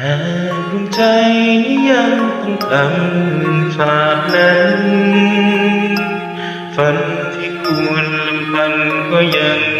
หากดวงใจนี้ยังต้องทำฝากนั้นฝันที่ควรลำพันก็ยัง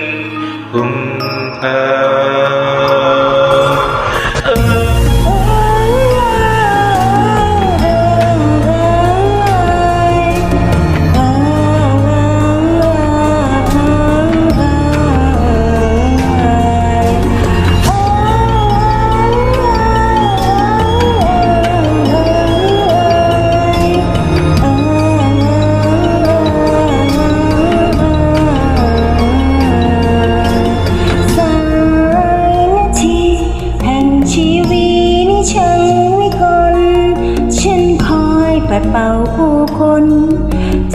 แต่เป่าผู้คน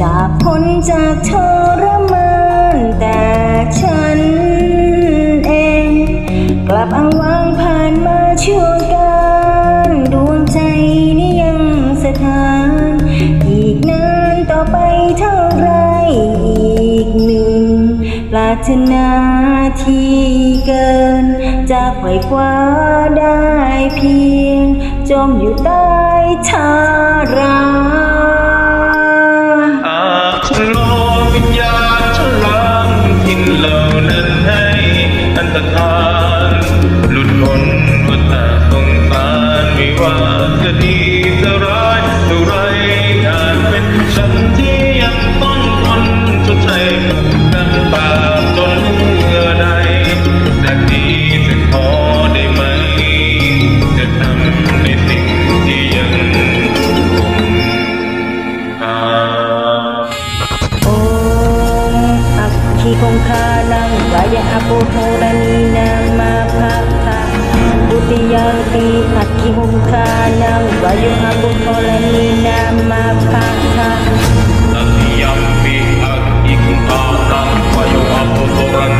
จากพ้นจากทรมานแต่ฉันเอง กลับอ้างว้างผ่านมาช่วงการดวงใจนี่ยังสถาน อีกนานต่อไปเท่าไรอีกหนึ่งลารถนาที่เกิน จะไขว่คว้าได้เพียง จมอยู่ใต้ชารา the car. Payung mulai minama paha Nanti yang pihak ikut anak Payung aku korang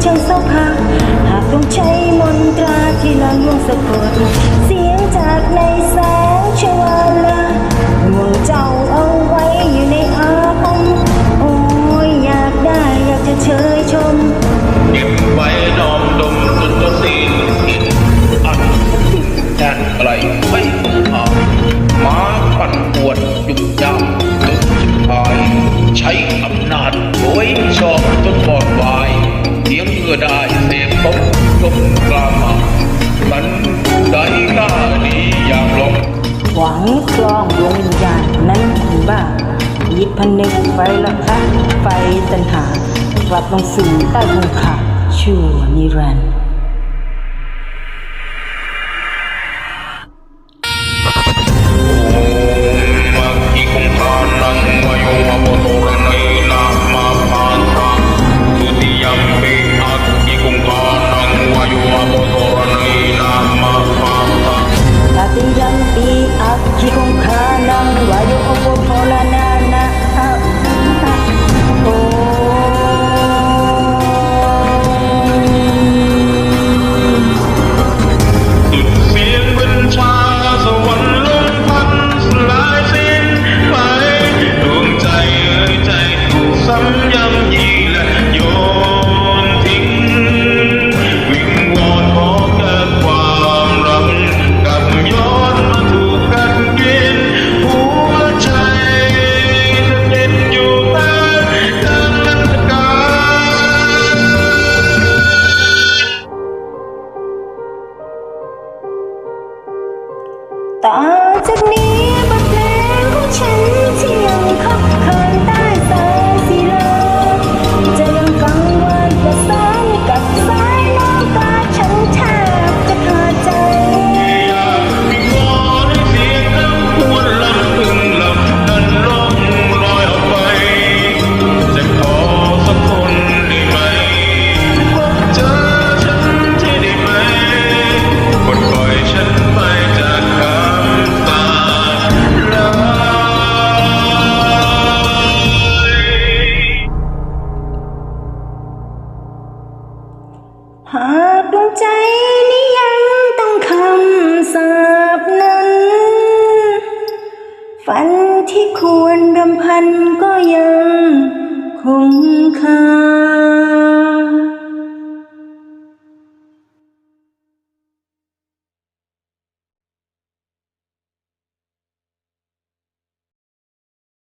เจ้าเศร้าพัก ใช้มนตราที่ลังลวงสะกด เสียงจากในแสงชวาลา ลงกลามาสันใจกล้าดีอย่าลงหวังกลองดวงวิญญาณนั้นถือว่าอีพนึกไฟละคะไฟตันหากลับลงสู่ใต้ภูเขาชั่วนิรันดร์ หากดวงใจนี้ยังต้องคำสาบนั้น ฝันที่ควรดำพันก็ยังคงคา